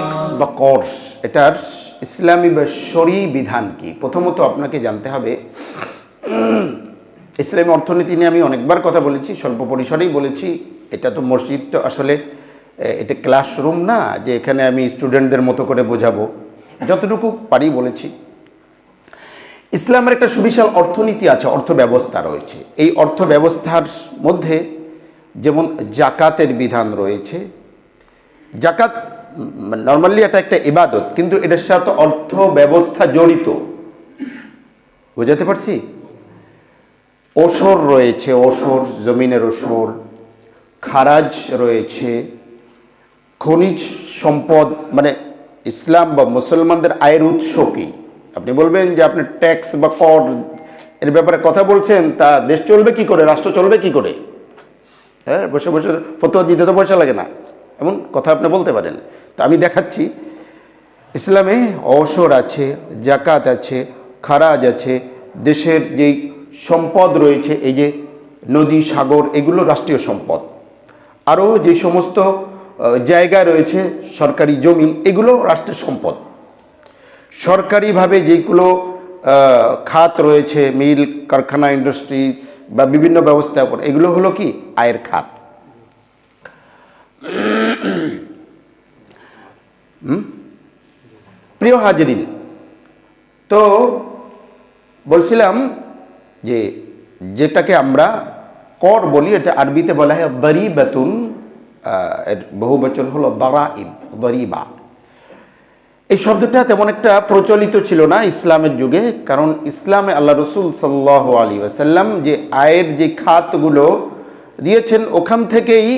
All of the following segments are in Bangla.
এক্স বা কর্স এটার ইসলামী বা শরী বিধান কি? প্রথমত আপনাকে জানতে হবে, ইসলামী অর্থনীতি নিয়ে আমি অনেকবার কথা বলেছি, স্বল্প পরিসরেই বলেছি, এটা তো মসজিদ তো আসলে এটা ক্লাসরুম না, যে এখানে আমি স্টুডেন্টদের মতো করে বোঝাবো। যতটুকু পারি বলেছি। ইসলামের একটা সুবিশাল অর্থনীতি আছে অর্থ ব্যবস্থা রয়েছে। এই অর্থ ব্যবস্থার মধ্যে যেমন জাকাতের বিধান রয়েছে, জাকাত নর্মালি এটা একটা ইবাদত, কিন্তু এটার সাথে অর্থ ব্যবস্থা জড়িত। বুঝাতে পারছি? ওসর রয়েছে, ওসর, জমিনের ওসর, খারাজ রয়েছে, খনিজ সম্পদ মানে ইসলাম বা মুসলমানদের আয়ের উৎস কি? আপনি বলবেন যে আপনি ট্যাক্স বা কর এর ব্যাপারে কথা বলছেন, তা দেশ চলবে কি করে, রাষ্ট্র চলবে কি করে? হ্যাঁ বসে বসে ফতোয়া দিতে তো পয়সা লাগে না। এমন কথা আপনি বলতে পারেন। তা আমি দেখাচ্ছি, ইসলামে অবসর আছে, জাকাত আছে, খারাজ আছে, দেশের যেই সম্পদ রয়েছে, এই যে নদী, সাগর, এগুলো রাষ্ট্রীয় সম্পদ। আরও যে সমস্ত জায়গা রয়েছে, সরকারি জমি, এগুলো রাষ্ট্রের সম্পদ। সরকারিভাবে যেগুলো খাত রয়েছে, মিল, কারখানা, ইন্ডাস্ট্রি বা বিভিন্ন ব্যবস্থাপনা, এগুলো হলো কি? আয়ের খাত? প্রিয় হাজরিন, তো বলছিলাম যে যেটাকে আমরা কর বলি, এটা আরবিতে বলা হয় দরি বেতুন এর বহু বচন হলো দরাইব দরিবা এই শব্দটা তেমন একটা প্রচলিত ছিল না ইসলামের যুগে, কারণ ইসলামে আল্লাহ রসুল সাল্লাহ আলী ওয়াসাল্লাম যে আয়ের যে খাতগুলো দিয়েছেন, ওখান থেকেই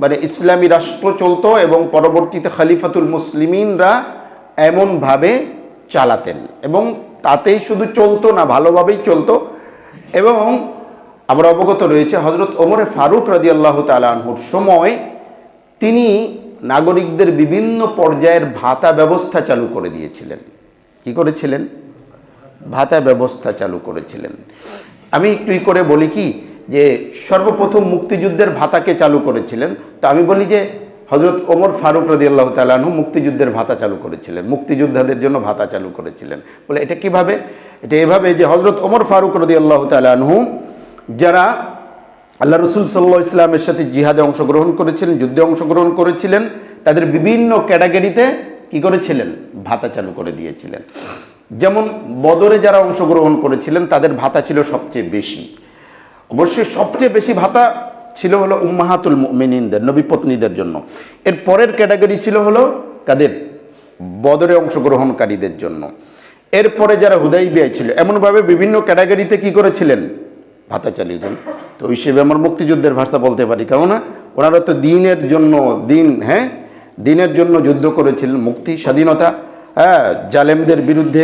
মানে ইসলামী রাষ্ট্র চলতো এবং পরবর্তীতে খলিফাতুল মুসলিমিনরা এমনভাবে চালাতেন এবং তাতেই শুধু চলতো না, ভালোভাবেই চলতো। এবং আমরা অবগত রয়েছে হজরত ওমরে ফারুক রাজি আল্লাহ তালাহুর সময় তিনি নাগরিকদের বিভিন্ন পর্যায়ের ভাতা ব্যবস্থা চালু করে দিয়েছিলেন। কি করেছিলেন? ভাতা ব্যবস্থা চালু করেছিলেন। আমি একটু করে বলি কি, যে সর্বপ্রথম মুক্তিযুদ্ধের ভাতাকে চালু করেছিলেন। তো আমি বলি যে হজরত ওমর ফারুক রদি আল্লাহ তালাহু মুক্তিযুদ্ধের ভাতা চালু করেছিলেন। মুক্তিযোদ্ধাদের জন্য ভাতা চালু করেছিলেন। বলে এটা কীভাবে? এটা এভাবে যে হজরত ওমর ফারুক রদি আল্লাহ তালাহু যারা আল্লাহ রসুল সাল্লাহ ইসলামের সাথে জিহাদে অংশগ্রহণ করেছিলেন, যুদ্ধে অংশগ্রহণ করেছিলেন। তাদের বিভিন্ন ক্যাটাগরিতে কি করেছিলেন? ভাতা চালু করে দিয়েছিলেন। যেমন বদরে যারা অংশগ্রহণ করেছিলেন, তাদের ভাতা ছিল সবচেয়ে বেশি। অবশ্যই সবচেয়ে বেশি ভাতা ছিল হলো উম্মাহাতুল মিনিনদের নবী পত্নীদের জন্য। এর পরের ক্যাটাগরি ছিল হলো কাদের? বদরে অংশগ্রহণকারীদের জন্য। এরপরে যারা হুদাই বিয়াই ছিল, এমনভাবে বিভিন্ন ক্যাটাগরিতে কি করেছিলেন? ভাতা চালিয়েছেন তো ওই হিসেবে আমার মুক্তিযুদ্ধের ভাষা বলতে পারি। কেননা ওনারা তো দিনের জন্য দিন হ্যাঁ? দিনের জন্য যুদ্ধ করেছিলেন, মুক্তি, স্বাধীনতা হ্যাঁ জালেমদের বিরুদ্ধে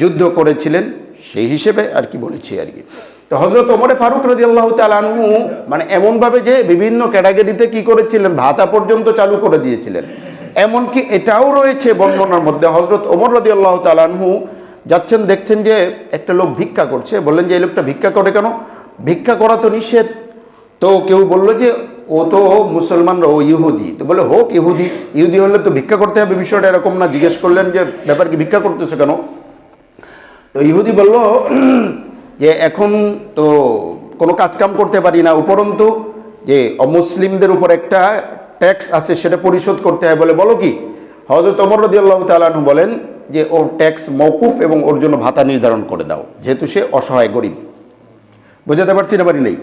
যুদ্ধ করেছিলেন। সেই হিসেবে আর কি বলেছি আর কি। তো হজরত ওমরে ফারুক রাজি আল্লাহ তালু মানে এমনভাবে যে বিভিন্ন ক্যাটাগরিতে কি করেছিলেন, ভাতা পর্যন্ত চালু করে দিয়েছিলেন। এমনকি এটাও রয়েছে বর্ণনার মধ্যে হজরত ওমর রাজি আল্লাহ তালানহু যাচ্ছেন, দেখছেন যে একটা লোক ভিক্ষা করছে, বললেন যে, এই লোকটা ভিক্ষা করে কেন? ভিক্ষা করা তো নিষেধ। তো কেউ বলল যে, ও তো মুসলমানরা ও ইহুদি। তো বলে হোক, ইহুদি। ইহুদি হলে তো ভিক্ষা করতে হবে, বিষয়টা এরকম না। জিজ্ঞেস করলেন যে, ব্যাপার কি, ভিক্ষা করতেছে কেন? তো ইহুদি বলল, যে, এখন তো কোনো কাজকাম করতে পারি না, উপরন্তু যে, অমুসলিমদের উপর একটা ট্যাক্স আছে, সেটা পরিশোধ করতে হয় বলে। বলো কি? হজরত অমর রদি আল্লাহ তালাহু বলেন যে ওর ট্যাক্স মৌকুফ এবং ওর জন্য ভাতা নির্ধারণ করে দাও, যেহেতু সে অসহায় গরিব। বোঝাতে পারছি না বাড়ি নেই?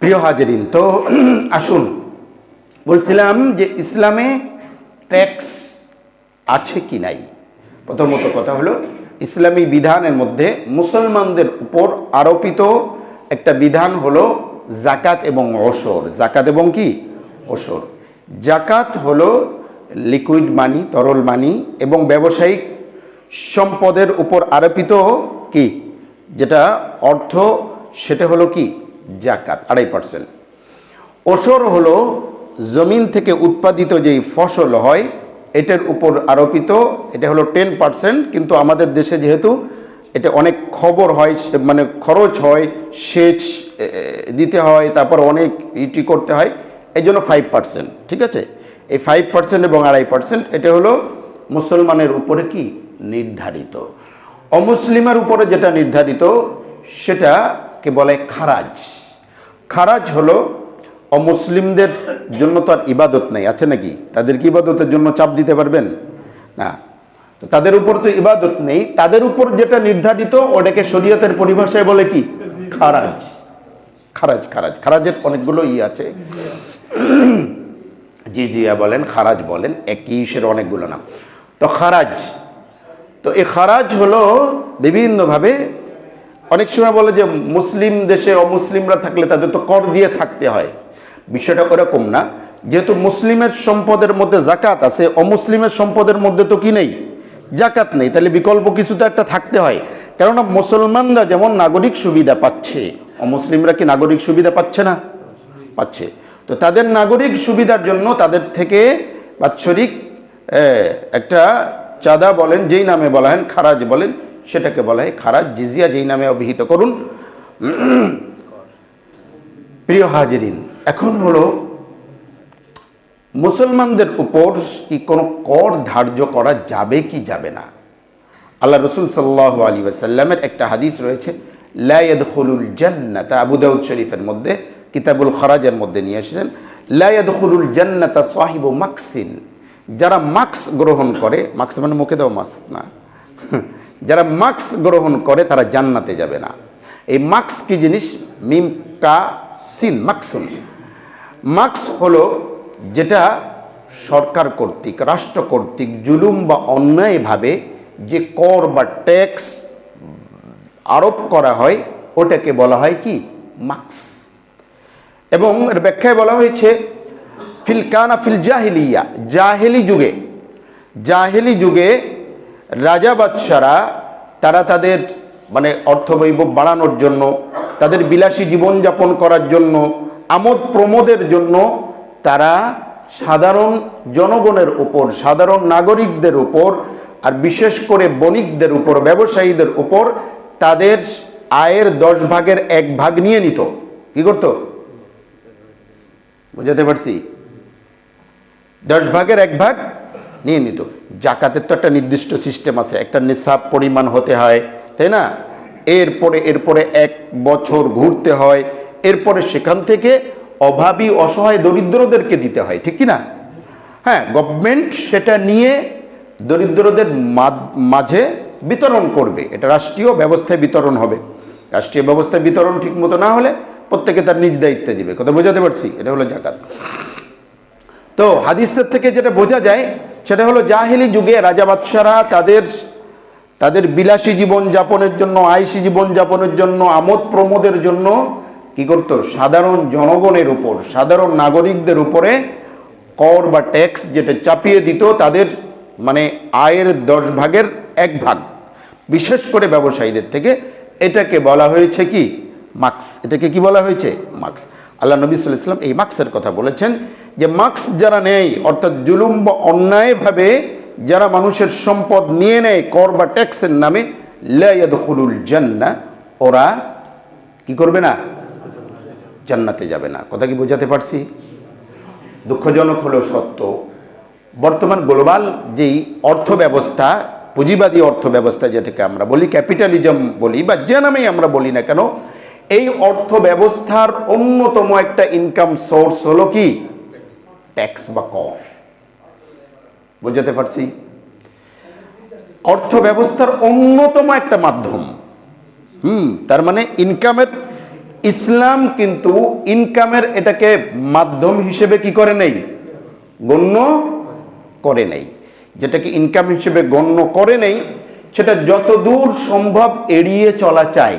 প্রিয় হাজরিন, তো আসুন, বলছিলাম যে ইসলামে ট্যাক্স আছে কি নাই? প্রথমত কথা হলো, ইসলামী বিধানের মধ্যে মুসলমানদের উপর আরোপিত একটা বিধান হলো জাকাত এবং অসর জাকাত এবং কি? অসর জাকাত হলো লিকুইড মানি তরল মানি এবং ব্যবসায়িক সম্পদের উপর আরোপিত কি? যেটা অর্থ, সেটা হলো কি? জাকাত, আড়াই পার্সেন্ট ওসর হলো জমিন থেকে উৎপাদিত যেই ফসল হয়, এটার উপর আরোপিত, এটা হলো টেন পার্সেন্ট কিন্তু আমাদের দেশে যেহেতু এটা অনেক খবর হয় মানে খরচ হয়, সেচ দিতে হয়, তারপর অনেক ইটি করতে হয় এই জন্য ফাইভ পার্সেন্ট ঠিক আছে? এই ফাইভ পার্সেন্ট এবং আড়াই পার্সেন্ট এটা হলো মুসলমানের উপরে কি? নির্ধারিত। অমুসলিমের উপরে যেটা নির্ধারিত সেটাকে বলে? খারাজ। খারাজ হলো অমুসলিমদের জন্য তো আর ইবাদত নেই, আছে নাকি? তাদের কি ইবাদতের জন্য চাপ দিতে পারবেন? না। তো তাদের উপর তো ইবাদত নেই, তাদের উপর যেটা নির্ধারিত, ওটাকে শরীয়তের পরিভাষায় বলে কি? খারাজ। খারাজ খারাজ। খারাজের অনেকগুলো ই আছে। জি, জিয়া বলেন, খারাজ বলেন, একই ইসের অনেকগুলো নাম। তো খারাজ, তো এই খারাজ হলো বিভিন্নভাবে অনেক সময় বলে যে মুসলিম দেশে অমুসলিমরা থাকলে তাদের তো কর দিয়ে থাকতে হয়। বিষয়টা ওরকম না। যেহেতু মুসলিমের সম্পদের মধ্যে জাকাত আছে, অমুসলিমের সম্পদের মধ্যে তো কি নেই? জাকাত নেই। তাহলে বিকল্প কিছু তো একটা থাকতে হয়। কেননা মুসলমানরা যেমন নাগরিক সুবিধা পাচ্ছে, অমুসলিমরা কি নাগরিক সুবিধা পাচ্ছে না? পাচ্ছে। তো তাদের নাগরিক সুবিধার জন্য তাদের থেকে বাৎসরিক একটা চাঁদা বলেন, যেই নামে বলা হয়, খারাজ বলেন, সেটাকে বলা হয় খারাজ জিজিয়া, যেই নামে অভিহিত করুন। প্রিয় হাজিরিন, এখন হলো মুসলমানদের উপর কি কোনো কর ধার্য করা যাবে কি যাবে না? আল্লাহ রসুল সাল্লাহ আলী ওয়াসাল্লামের একটা হাদিস রয়েছে লায়দ হলুল জান্নাতা, আবু দাউদ শরীফের মধ্যে কিতাবুল খরাজের মধ্যে নিয়ে এসেছেন লায়দ হলুল জান্নাতা সাহিব মাকসিন। যারা মাস্ক গ্রহণ করে মাস্ক মানে মুখে দেওয়া মাস্ক না, যারা মাস্ক গ্রহণ করে তারা জান্নাতে যাবে না। এই মাস্ক কি জিনিস? মিম, কা, সিন, মাকসুন। মার্কস হলো যেটা সরকার কর্তৃক, রাষ্ট্র কর্তৃক জুলুম বা অন্যায়ভাবে যে কর বা ট্যাক্স আরোপ করা হয়, ওটাকে বলা হয় কি? মার্কস এবং এর ব্যাখ্যায় বলা হয়েছে, ফিল কানা ফিল জাহিলিয়া, জাহেলি যুগে জাহেলি যুগে রাজা বাদশারা তারা তাদের মানে অর্থবৈভব বাড়ানোর জন্য, তাদের বিলাসী জীবনযাপন করার জন্য, আমোদ প্রমোদের জন্য তারা সাধারণ জনগণের উপর, সাধারণ নাগরিকদের উপর আর বিশেষ করে বণিকদের উপর, ব্যবসায়ীদের উপর তাদের আয়ের দশ ভাগের এক ভাগ নিয়ে নিত। কি করতো? বুঝাতে পারছি? দশ ভাগের এক ভাগ নিয়ে নিত জাকাতের তো একটা নির্দিষ্ট সিস্টেম আছে, একটা নিসাব পরিমাণ হতে হয়, তাই না? এরপরে এরপরে এক বছর ঘুরতে হয়, এরপরে সেখান থেকে অভাবী, অসহায় দরিদ্রদেরকে দিতে হয়, ঠিক না? হ্যাঁ গভর্নমেন্ট সেটা নিয়ে দরিদ্রদের মাঝে বিতরণ করবে। এটা রাষ্ট্রীয় ব্যবস্থায় বিতরণ হবে। রাষ্ট্রীয় ব্যবস্থায় বিতরণ ঠিক মতো না হলে প্রত্যেকে তার নিজ দায়িত্বে দিবে। কথা বোঝাতে পারছি? এটা হলো জাকাত। তো হাদিসের থেকে যেটা বোঝা যায়, সেটা হলো জাহিলি যুগে রাজা বাদশারা তাদের তাদের বিলাসী জীবন যাপনের জন্য, আয়সী জীবন যাপনের জন্য, আমোদ প্রমোদের জন্য কি করতো? সাধারণ জনগণের উপর, সাধারণ নাগরিকদের উপরে কর বা ট্যাক্স যেটা চাপিয়ে দিত, তাদের মানে আয়ের দশ ভাগের এক ভাগ। বিশেষ করে ব্যবসায়ীদের থেকে। এটাকে বলা হয়েছে কি? মার্কস এটাকে কি বলা হয়েছে? মার্কস আল্লাহ নবী ইসলাম এই মার্কসের কথা বলেছেন যে মার্কস যারা নেয়, অর্থাৎ জুলুম বা অন্যায়ভাবে যারা মানুষের সম্পদ নিয়ে নেয়, কর বা ট্যাক্সের নামে লায়াদখুলুল জান্না, ওরা কি করবে না? জান্নাতে যাবে না। কথা কি বোঝাতে পারছি? দুঃখজনক হলো সত্য। বর্তমান গ্লোবাল যেই অর্থ ব্যবস্থা পুঁজিবাদী অর্থ ব্যবস্থা যেটাকে আমরা বলি, ক্যাপিটালিজম বলি, বা যে নামেই আমরা বলি না কেন এই অর্থ ব্যবস্থার অন্যতম একটা ইনকাম সোর্স হলো কি? ট্যাক্স বা কর বোঝাতে পারছি? অর্থ ব্যবস্থার অন্যতম একটা মাধ্যম। হুম, তার মানে ইনকামের ইসলাম কিন্তু ইনকামের এটাকে মাধ্যম হিসেবে কি করে নেই? গণ্য করে নেই। যেটাকে ইনকাম হিসেবে গণ্য করে নেই, সেটা যত দূর সম্ভব এড়িয়ে চলা চাই।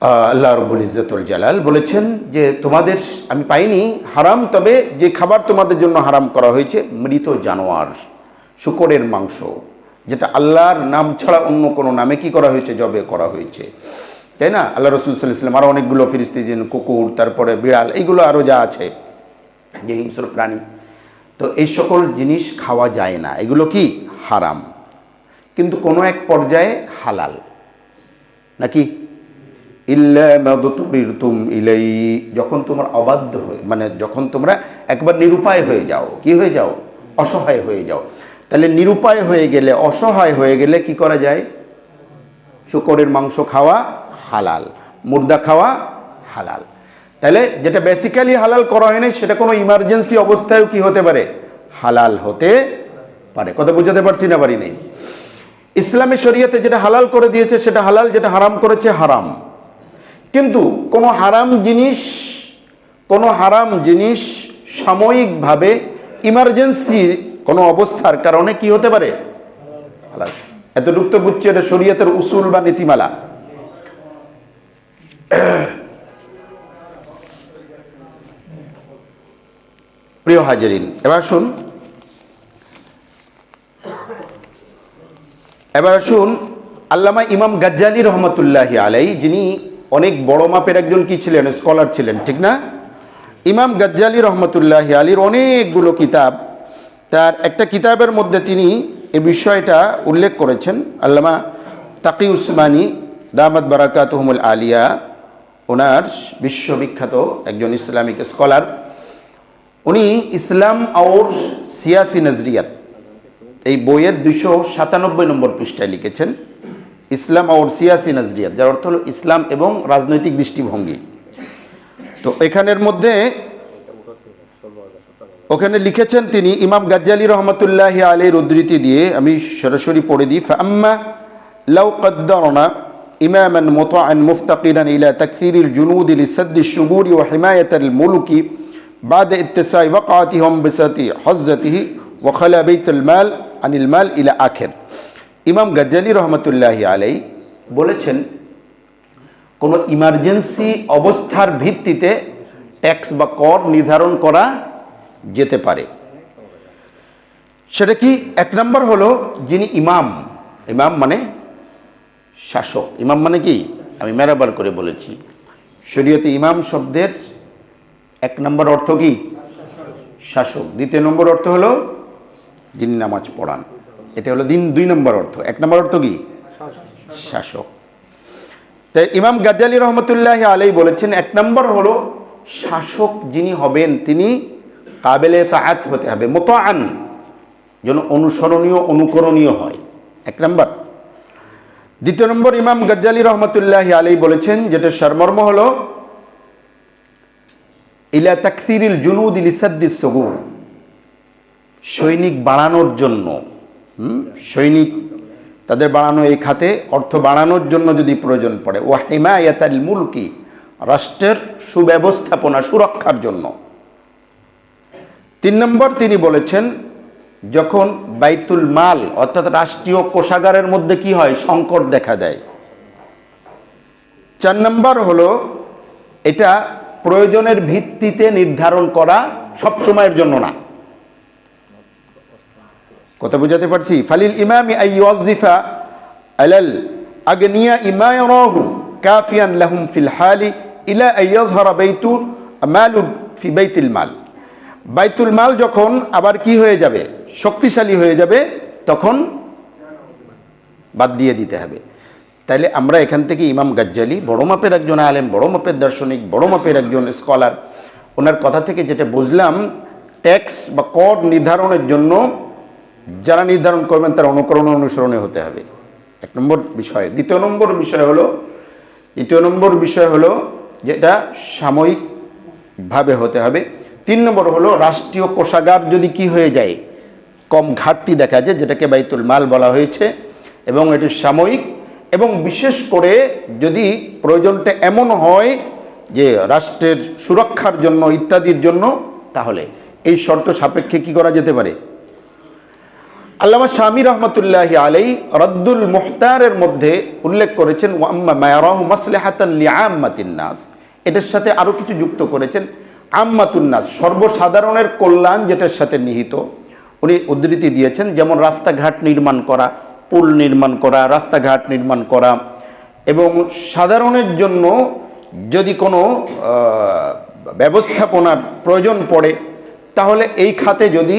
আল্লাহ রব্বুল ইজ্জতুল জালাল বলেছেন যে তোমাদের আমি পাইনি, হারাম, তবে যে খাবার তোমাদের জন্য হারাম করা হয়েছে, মৃত জানোয়ার, শুকরের মাংস, যেটা আল্লাহর নাম ছাড়া অন্য কোনো নামে কি করা হয়েছে, জবে করা হয়েছে। তাই না? আল্লাহ রসুল সাল্লাম আরও অনেকগুলো ফিরিস্তি যেন কুকুর, তারপরে বিড়াল, এইগুলো আরও যা আছে, যে হিংস্র প্রাণী। তো এই সকল জিনিস খাওয়া যায় না, এগুলো কি? হারাম। কিন্তু কোনো এক পর্যায়ে হালাল। নাকি? ইল্লা তুম ইলাই যখন তোমার অবাধ্য হয়ে মানে যখন তোমরা একবার নিরুপায় হয়ে যাও, কি হয়ে যাও? অসহায় হয়ে যাও। তাহলে নিরুপায় হয়ে গেলে, অসহায় হয়ে গেলে কি করা যায়? শুকরের মাংস খাওয়া হালাল, মুর্দা খাওয়া হালাল। তাহলে যেটা বেসিক্যালি হালাল করা হয়নি, সেটা কোনো ইমার্জেন্সি অবস্থায়ও কি হতে পারে? হালাল হতে পারে। কথা বুঝাতে পারছি না পারি নেই? ইসলামী শরীয়তে যেটা হালাল করে দিয়েছে, সেটা হালাল, যেটা হারাম করেছে, হারাম। কিন্তু কোনো হারাম জিনিস, কোনো হারাম জিনিস সাময়িকভাবে ইমার্জেন্সি কোনো অবস্থার কারণে কি হতে পারে? হালাল এতটুক তো বুঝছি, এটা শরীয়তের উসুল বা নীতিমালা। প্রিয় হাজারিন, এবার শুন এবার শুন আল্লামা ইমাম গাজ্জালি রহমতুল্লাহ আলাই যিনি অনেক বড় মাপের একজন কি ছিলেন? স্কলার ছিলেন, ঠিক না? ইমাম গাজ্জালি রহমতুল্লাহ আলীর অনেকগুলো কিতাব। তার একটা কিতাবের মধ্যে তিনি এ বিষয়টা উল্লেখ করেছেন। আল্লামা তাকি উসমানী দামাদ বারাকাতহমুল আলিয়া, ওনার বিশ্ববিখ্যাত একজন ইসলামিক স্কলার। উনি ইসলাম আওর সিয়াসি নজরিয়াত। এই বইয়ের দুইশো সাতানব্বই নম্বর পৃষ্ঠায় লিখেছেন। ইসলাম আওর সিয়াসি নজরিয়াত যার অর্থ হলো ইসলাম এবং রাজনৈতিক দৃষ্টিভঙ্গি তো এখানের মধ্যে ওখানে লিখেছেন তিনি ইমাম গাজ্জালি রহমতুল্লাহ আলীর উদ্ধৃতি দিয়ে আমি সরাসরি পড়ে দিই ফাম্মা লাউ কদ্দারনা إماما مطاعا مفتقرا إلى تكثير الجنود لسد الشبور وحماية الملك بعد اتساع وقعتهم بسط حزته وخلا بيت المال عن المال إلى آخر ইমাম গাজ্জালি রহমতুল্লাহ আলাই বলেছেন, কোনো ইমার্জেন্সি অবস্থার ভিত্তিতে ট্যাক্স বা কর নির্ধারণ করা যেতে পারে। সেটা কি? এক নম্বর হলো যিনি ইমাম ইমাম মানে শাসক। ইমাম মানে কি? আমি মেরাবার করে বলেছি। শরীয়তে ইমাম শব্দের এক নম্বর অর্থ কি? শাসক। দ্বিতীয় নম্বর অর্থ হলো যিনি নামাজ পড়ান। এটা হলো দিন দুই নম্বর অর্থ। এক নম্বর অর্থ কি? শাসক। তাই ইমাম গাজ্জালি রহমতুল্লাহ আলাই বলেছেন, এক নম্বর হলো শাসক যিনি হবেন, তিনি কাবেলে তাআত হতে হবে মতো আন যেন অনুসরণীয়, অনুকরণীয় হয়। এক নম্বর। দ্বিতীয় নম্বর ইমাম গজ্জালি রহমতুল্লাহ আলাই বলেছেন যেটা সারমর্ম হল, ইলা তাকসিরিল জুনুদ ইলিসাদ্দিস সগুর, সৈনিক বাড়ানোর জন্য। সৈনিক তাদের বাড়ানো এই খাতে অর্থ বাড়ানোর জন্য যদি প্রয়োজন পড়ে। ও হিমায়াতাল মুলকি, রাষ্ট্রের সুব্যবস্থাপনা, সুরক্ষার জন্য। তিন নম্বর তিনি বলেছেন, যখন বাইতুল মাল, অর্থাৎ রাষ্ট্রীয় কোষাগারের মধ্যে কি হয়? সংকট দেখা দেয়। চার নম্বর হলো, এটা প্রয়োজনের ভিত্তিতে নির্ধারণ করা সব সময়ের জন্য না। কথা বুঝাতে পারছি? ফালিল ইমামি আইয়িফা আলাল আগনিয়া ইমায়রাহু কাফিয়ান লাহুম ফিল হালি ইলা আইয়াজহারা বাইতুল মালু ফি বাইতুল মাল। বাইতুল মাল যখন আবার কি হয়ে যাবে? শক্তিশালী হয়ে যাবে, তখন বাদ দিয়ে দিতে হবে। তাইলে আমরা এখান থেকে ইমাম গাজ্জালি, বড় মাপের একজন আলেম, বড় মাপের দার্শনিক, বড় মাপের একজন স্কলার, ওনার কথা থেকে যেটা বুঝলাম, ট্যাক্স বা কর নির্ধারণের জন্য যারা নির্ধারণ করবেন তার অনুকরণ অনুসরণে হতে হবে। এক নম্বর বিষয়। দ্বিতীয় নম্বর বিষয় হলো, দ্বিতীয় নম্বর বিষয় হলো যেটা সাময়িকভাবে হতে হবে। তিন নম্বর হলো, রাষ্ট্রীয় কোষাগার যদি কি হয়ে যায়, কম ঘাটতি দেখা যায়, যেটাকে বাইতুল মাল বলা হয়েছে, এবং এটি সাময়িক, এবং বিশেষ করে যদি প্রয়োজনটা এমন হয় যে রাষ্ট্রের সুরক্ষার জন্য, ইত্যাদির জন্য, তাহলে এই শর্ত সাপেক্ষে কি করা যেতে পারে? আল্লামা স্বামী রহমতুল্লাহ আলাই রদ্দুল মুখতারের মধ্যে উল্লেখ করেছেন নাস। এটার সাথে আরও কিছু যুক্ত করেছেন, আম্মাতুন নাস, সর্বসাধারণের কল্যাণ যেটার সাথে নিহিত। উনি উদ্ধৃতি দিয়েছেন, যেমন রাস্তাঘাট নির্মাণ করা, পুল নির্মাণ করা, রাস্তাঘাট নির্মাণ করা। এবং সাধারণের জন্য যদি কোনো ব্যবস্থাপনার প্রয়োজন পড়ে, তাহলে এই খাতে যদি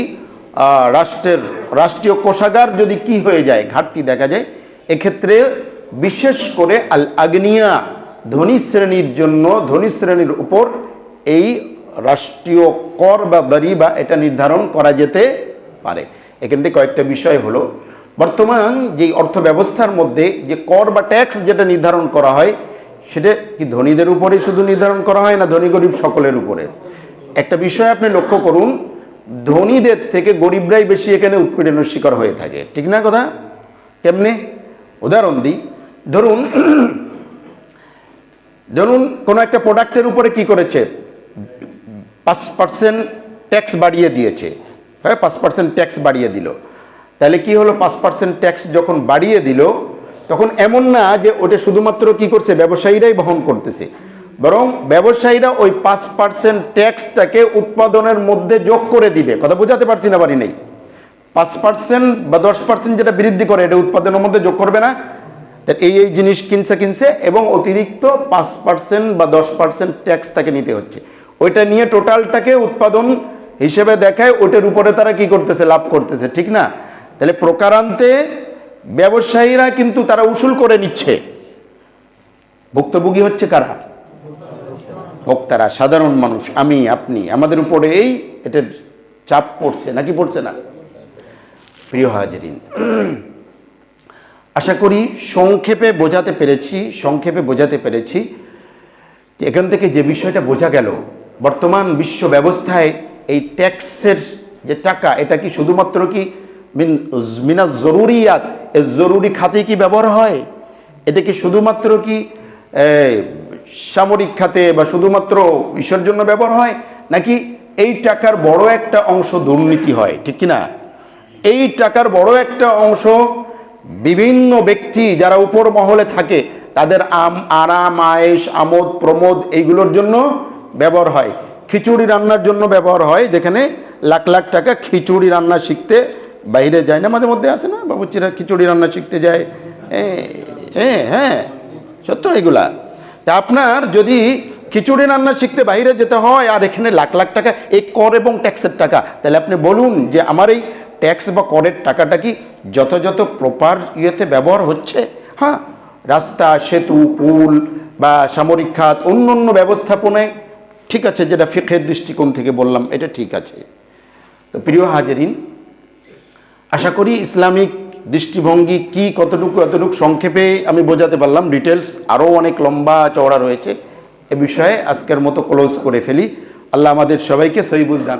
রাষ্ট্রের রাষ্ট্রীয় কোষাগার যদি কি হয়ে যায়, ঘাটতি দেখা যায়, এক্ষেত্রে বিশেষ করে আল আগ্নিয়া ধনী শ্রেণির জন্য, ধনী শ্রেণির উপর এই রাষ্ট্রীয় কর বা দরি বা এটা নির্ধারণ করা যেতে পারে। এখান থেকে কয়েকটা বিষয় হলো, বর্তমান যে অর্থ ব্যবস্থার মধ্যে যে কর বা ট্যাক্স যেটা নির্ধারণ করা হয়, সেটা কি ধনীদের উপরে শুধু নির্ধারণ করা হয় না ধনী গরিব সকলের উপরে? একটা বিষয় আপনি লক্ষ্য করুন ধনীদের থেকে গরিবরাই বেশি এখানে উৎপীড়নের শিকার হয়ে থাকে। ঠিক না কথা? কেমনে? উদাহরণ দিই। ধরুন ধরুন কোনো একটা প্রোডাক্টের উপরে কি করেছে? পাঁচ পার্সেন্ট ট্যাক্স বাড়িয়ে দিয়েছে। হ্যাঁ পাঁচ পার্সেন্ট ট্যাক্স বাড়িয়ে দিল। তাহলে কি হলো? পাঁচ পার্সেন্ট ট্যাক্স যখন বাড়িয়ে দিল, তখন এমন না যে ওটা শুধুমাত্র কি করছে? ব্যবসায়ীরাই বহন করতেছে। বরং ব্যবসায়ীরা ওই পাঁচ পার্সেন্ট ট্যাক্সটাকে উৎপাদনের মধ্যে যোগ করে দিবে। কথা বোঝাতে পারছি না বাড়ি নেই। পাঁচ পার্সেন্ট বা দশ পার্সেন্ট যেটা বৃদ্ধি করে, এটা উৎপাদনের মধ্যে যোগ করবে না। এই এই জিনিস কিনছে কিনছে এবং অতিরিক্ত পাঁচ পার্সেন্ট বা দশ পার্সেন্ট ট্যাক্স তাকে নিতে হচ্ছে। ওইটা নিয়ে টোটালটাকে উৎপাদন হিসেবে দেখায় ওটার উপরে তারা কি করতেছে, লাভ করতেছে, ঠিক না? তাহলে প্রকারান্তে ব্যবসায়ীরা কিন্তু তারা উসুল করে নিচ্ছে। ভুক্তভোগী হচ্ছে কারা? ভোক্তারা, সাধারণ মানুষ, আমি, আপনি, আমাদের উপরে এই, এটার চাপ পড়ছে, নাকি পড়ছে না? প্রিয় হাজরিন, আশা করি সংক্ষেপে বোঝাতে পেরেছি, সংক্ষেপে বোঝাতে পেরেছি এখান থেকে যে বিষয়টা বোঝা গেল, বর্তমান বিশ্ব ব্যবস্থায় এই ট্যাক্সের যে টাকা, এটা কি শুধুমাত্র কি মিন, মিনা জরুরিয়াত এ জরুরি খাতে কি ব্যবহার হয়? এটা কি শুধুমাত্র কি সামরিক খাতে বা শুধুমাত্র ইসের জন্য ব্যবহার হয়, নাকি এই টাকার বড় একটা অংশ দুর্নীতি হয়, ঠিক কি না? এই টাকার বড় একটা অংশ বিভিন্ন ব্যক্তি যারা উপর মহলে থাকে, তাদের আম, আরাম আয়েস আমোদ, প্রমোদ এইগুলোর জন্য ব্যবহার হয়। খিচুড়ি রান্নার জন্য ব্যবহার হয়, যেখানে লাখ লাখ টাকা খিচুড়ি রান্না শিখতে বাইরে যায় না, মাঝে মধ্যে আসে না? বাবুচিরা খিচুড়ি রান্না শিখতে যায়। হ্যাঁ হ্যাঁ সত্য এগুলা। আপনার যদি খিচুড়ি রান্না শিখতে বাইরে যেতে হয়, আর এখানে লাখ লাখ টাকা, এই কর এবং ট্যাক্সের টাকা, তাহলে আপনি বলুন যে আমার এই ট্যাক্স বা করের টাকাটা কি যথাযথ প্রপার ইয়েতে ব্যবহার হচ্ছে? হ্যাঁ রাস্তা, সেতু, পুল বা সামরিক খাত, অন্য অন্য ব্যবস্থাপনায়। ঠিক আছে, যেটা ফিখের দৃষ্টিকোণ থেকে বললাম, এটা ঠিক আছে। তো প্রিয় হাজারিন, আশা করি ইসলামিক দৃষ্টিভঙ্গি কি কতটুকু, এতটুকু সংক্ষেপে আমি বোঝাতে পারলাম। ডিটেলস আরও অনেক লম্বা চওড়া রয়েছে। এ বিষয়ে আজকের মতো ক্লোজ করে ফেলি। আল্লাহ আমাদের সবাইকে সহিবুল দান